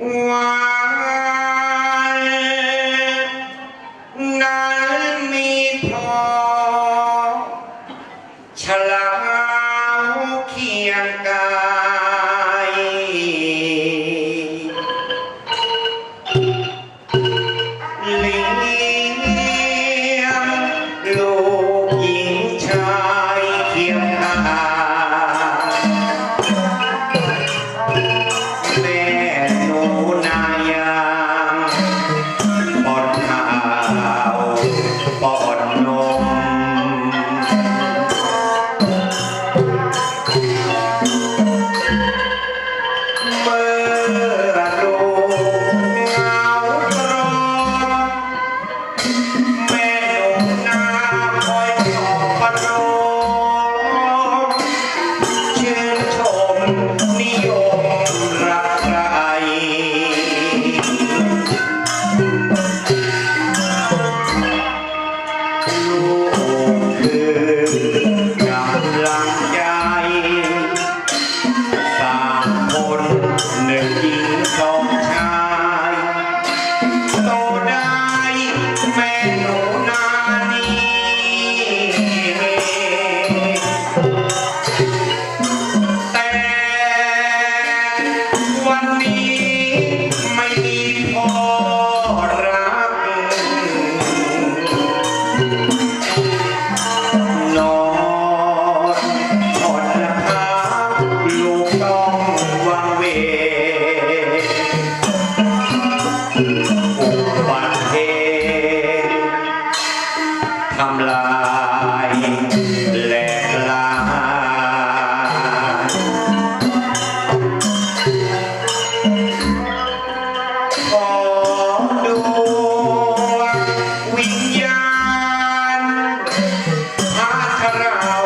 哇 Nikki Cole. ำลายแหลกลาขอดวงวิญญาณพาเรา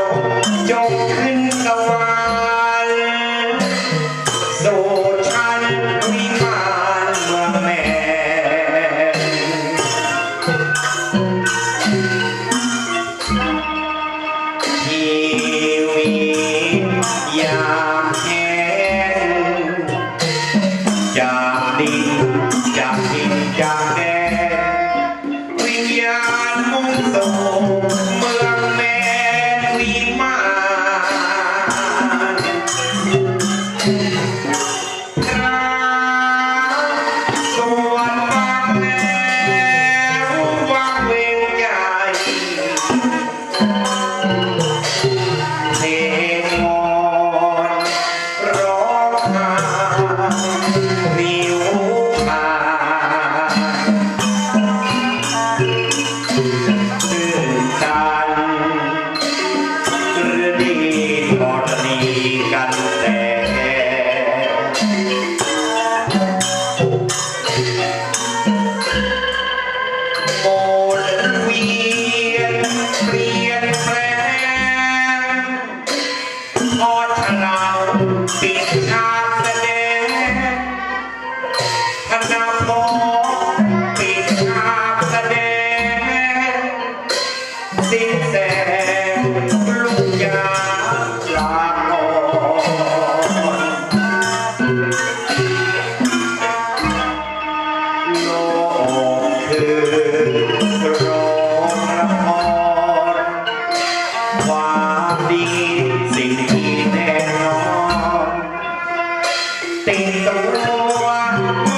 ติตัว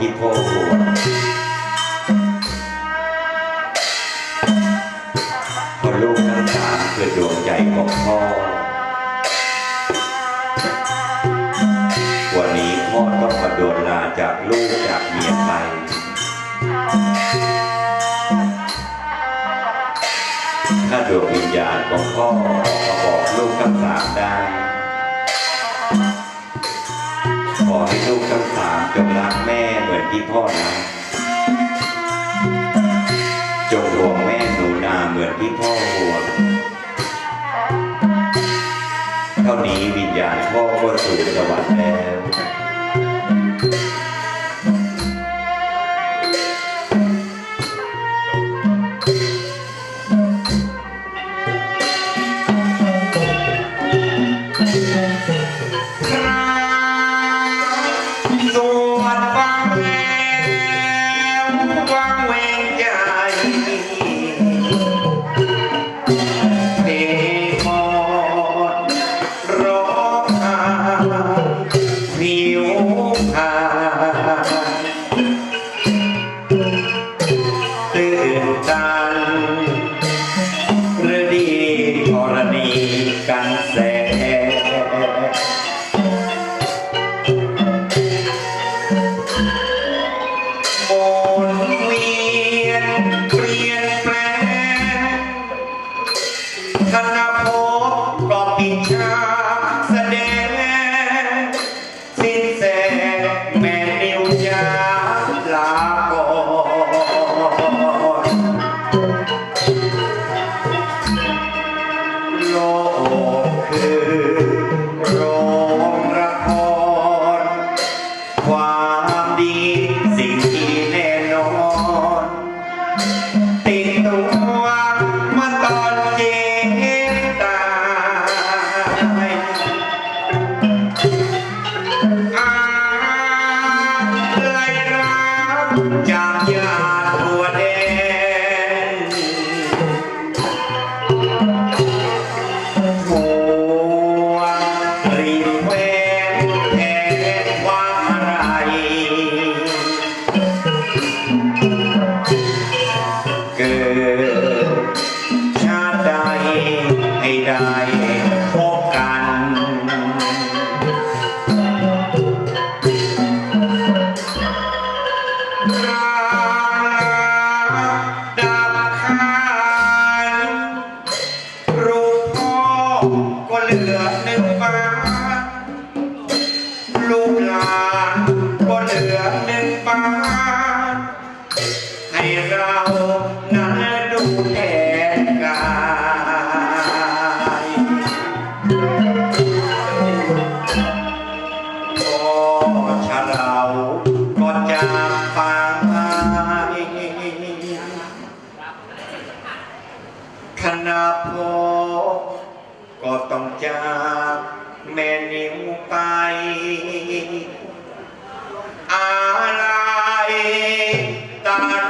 เล่าที่พ่อห่วงเพราะลูกทั้งสามคือดวงใจของพ่อ วันนี้พ่อต้องมาโดนลาจากลูกจากเมียไปถ้าดวงวิญญาณของพ่อออกมาบอกลูกทั้งสามได้ขอให้ลูกทั้งสามจงรักแม่เห มือนที่พ่อรักจงห่วงแม่หนูนาเหมือนที่พ่อห่วง เท่านี้วิญญาณพ่อก็สู่สวรรค์แล้ว คือโรงละคร ความดีสิ่งที่แน่นอน ติดตัวมาตอนเจ็บตายอะไรรักจากญาติ อนจากแม่นิ้วไป อะไรตา